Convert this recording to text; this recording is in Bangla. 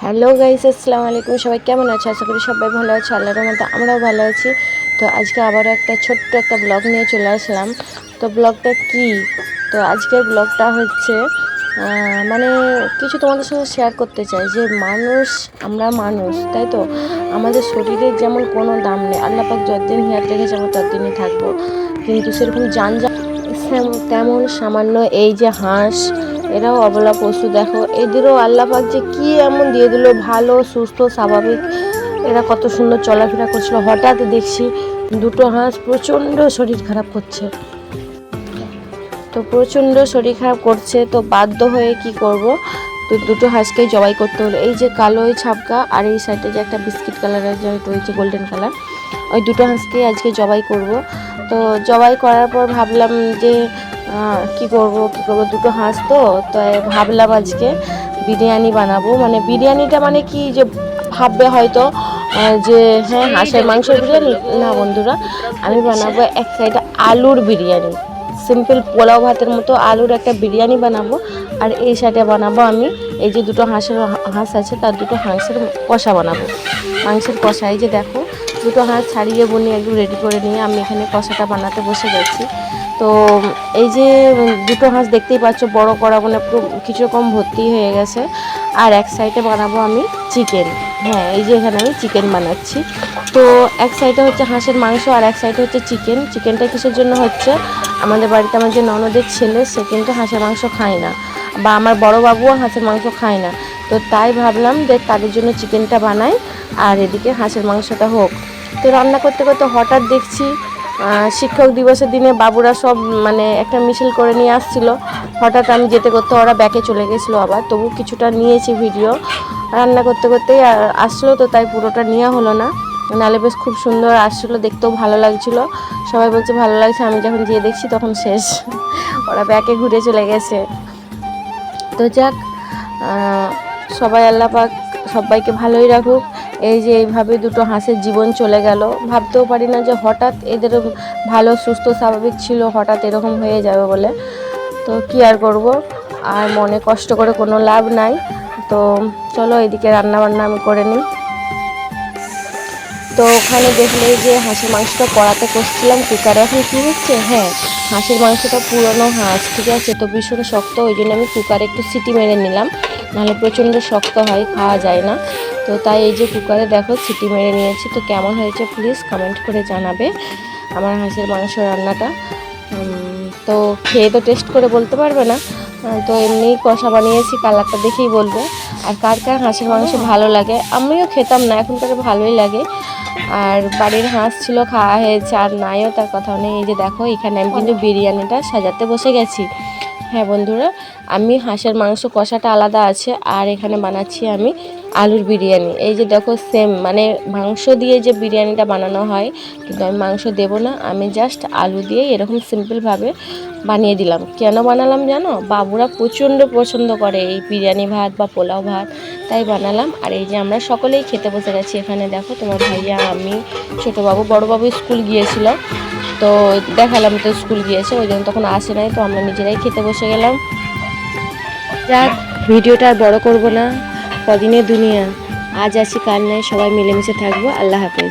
হ্যালো গাইস, আসসালামু আলাইকুম। সবাই কেমন আছো? আশা করি সবাই ভালো আছে। আল্লাহর মতো আমরাও ভালো আছি। তো আজকে আবারও একটা ছোট্ট একটা ব্লগ নিয়ে চলে আসলাম। তো ব্লগটা কি? তো আজকের ব্লগটা হচ্ছে মানে কিছু তোমাদের সঙ্গে শেয়ার করতে চাই। যে মানুষ, আমরা মানুষ, তাই তো? আমাদের শরীরের যেমন কোনো দাম নেই, আল্লাহ পাক যতদিন হিয়াত রেখেছে আমরা ততদিনই থাকব। কিন্তু সেরকম সেম- তেমন সামান্য এই যে হাঁস এরাও অবলা পশু, দেখো। এদেরও আল্লাহ পাক যে কি এমন দিয়ে দিল, ভালো, সুস্থ, স্বাভাবিক। এরা কত সুন্দর চলাফেরা করছিল হঠাৎ দেখছি দুটো হাঁস প্রচণ্ড শরীর খারাপ করছে। তো প্রচণ্ড শরীর খারাপ করছে, তো বাধ্য হয়ে কি করব? তো দুটো হাঁসকেই জবাই করতে হলো। এই যে কালো ওই ছাপকা, আর এই সাইডে যে একটা বিস্কিট কালারের যে রয়েছে গোল্ডেন কালার, ওই দুটো হাঁসকেই আজকে জবাই করব। তো জবাই করার পর ভাবলাম যে কি করব কি করব? দুটো হাঁস তো তো ভাবলাম আজকে বিরিয়ানি বানাবো। মানে বিরিয়ানিটা মানে কি যে ভাববে হয়তো যে হ্যাঁ হাঁসের মাংসের বিরিয়ানি? না বন্ধুরা, আমি বানাবো এক সাইডে আলুর বিরিয়ানি। সিম্পল পোলাও ভাতের মতো আলুর একটা বিরিয়ানি বানাবো, আর এই সাইডে বানাবো আমি, এই যে দুটো হাঁসের হাঁস আছে, তার দুটো হাঁসের কষা বানাবো। মাংসের কষা, এই যে দেখো, দুটো হাঁস ছাড়িয়ে বুনি একদম রেডি করে নিয়ে আমি এখানে কষাটা বানাতে বসে গেছি। তো এই যে দুটো হাঁস দেখতেই পাচ্ছ, বড় করা মানে পুরো কিছু রকম ভর্তি হয়ে গেছে। আর এক সাইডে বানাবো আমি চিকেন হ্যাঁ এই যে এখানে আমি চিকেন বানাচ্ছি। তো এক সাইডে হচ্ছে হাঁসের মাংস আর এক সাইডে হচ্ছে চিকেন চিকেনটা কিসের জন্য হচ্ছে? আমাদের বাড়িতে আমার যে ননদের ছেলে, সে কিন্তু হাঁসের মাংস খায় না। বা আমার বড় বাবুও হাঁসের মাংস খায় না। তো তাই ভাবলাম যে তাদের জন্য চিকেনটা বানাই, আর এদিকে হাঁসের মাংসটা হোক। তো রান্না করতে করতে হঠাৎ দেখছি শিক্ষক দিবসের দিনে বাবুরা সব মানে একটা মিছিল করে নিয়ে আসছিল। হঠাৎ আমি যেতে করতে ওরা ব্যাকে চলে গেছিল আবার। তবু কিছুটা নিয়েছি ভিডিও রান্না করতে করতেই আসলো তো, তাই পুরোটা নেওয়া হলো না। নালে বেশ খুব সুন্দর আসছিল, দেখতেও ভালো লাগছিল। সবাই বলছে, ভালো লাগছে, আমি যখন যেয়ে দেখছি তখন শেষ। ওরা ব্যাকে ঘুরে চলে গেছে। তো যাক সবাই আল্লাহ পাক সবাইকে ভালোই রাখুক। এই যে এইভাবে দুটো হাঁসের জীবন চলে গেল। ভাবতেও পারি না যে হঠাৎ এদের ভালো, সুস্থ, স্বাভাবিক ছিল, হঠাৎ এরকম হয়ে যাবে বলে। তো কি আর করব? আর মনে কষ্ট করে কোনো লাভ নাই। তো চলো এদিকে রান্না বান্না আমি করে নিই। তো ওখানে দেখলে যে হাঁসের মাংসটা কড়াতে কষছিলাম কুকারে এখন কী হচ্ছে? হ্যাঁ হাঁসের মাংসটা পুরনো হাঁস, ঠিক আছে? তো ভীষণ শক্ত, ওই জন্য আমি কুকারে একটু সিটি মেরে নিলাম। নাহলে প্রচণ্ড শক্ত হয়, খাওয়া যায় না। তো তাই এই যে কুকারে দেখো, সিটি মেরে নিয়েছি। তো কেমন হয়েছে প্লিজ কমেন্ট করে জানাবে আমার হাঁসের মাংস রান্নাটা। তো খেয়ে তো টেস্ট করে বলতে পারবে না। তো এমনি কষা বানিয়েছি, কালারটা দেখেই বলবে। আর কার কার হাঁসের মাংস ভালো লাগে? আমিও খেতাম না এখন এখনকার ভালোই লাগে। আর বাড়ির হাঁস ছিল, খাওয়া হয়েছে, আর নাইও তার কথা নেই। এই যে দেখো, এখানে আমি কিন্তু বিরিয়ানিটা সাজাতে বসে গেছি। হ্যাঁ বন্ধুরা, আমি হাঁসের মাংস কষাটা আলাদা আছে, আর এখানে বানাচ্ছি আমি আলুর বিরিয়ানি। এই যে দেখো সেম মানে মাংস দিয়ে যে বিরিয়ানিটা বানানো হয়, কিন্তু আমি মাংস দেবো না, আমি জাস্ট আলু দিয়ে এরকম সিম্পলভাবে বানিয়ে দিলাম। কেন বানালাম জানো? বাবুরা প্রচণ্ড পছন্দ করে এই বিরিয়ানি ভাত বা পোলাও ভাত। তাই বানালাম। আর এই যে আমরা সকলেই খেতে বসে গেছি এখানে, দেখো তোমার ভাইয়া, আমি ছোটো বাবু বাবু স্কুল গিয়েছিল। তো দেখালাম তো স্কুল গিয়েছে, ওই জন্য তখন আসে নাই, তো আমরা নিজেরাই খেতে বসে গেলাম। যাক, ভিডিওটা আর বড় করব না। কদিনে দুনিয়া। আজ আসি কাল নাই, সবাই মিলেমিশে থাকব। আল্লাহ হাফেজ।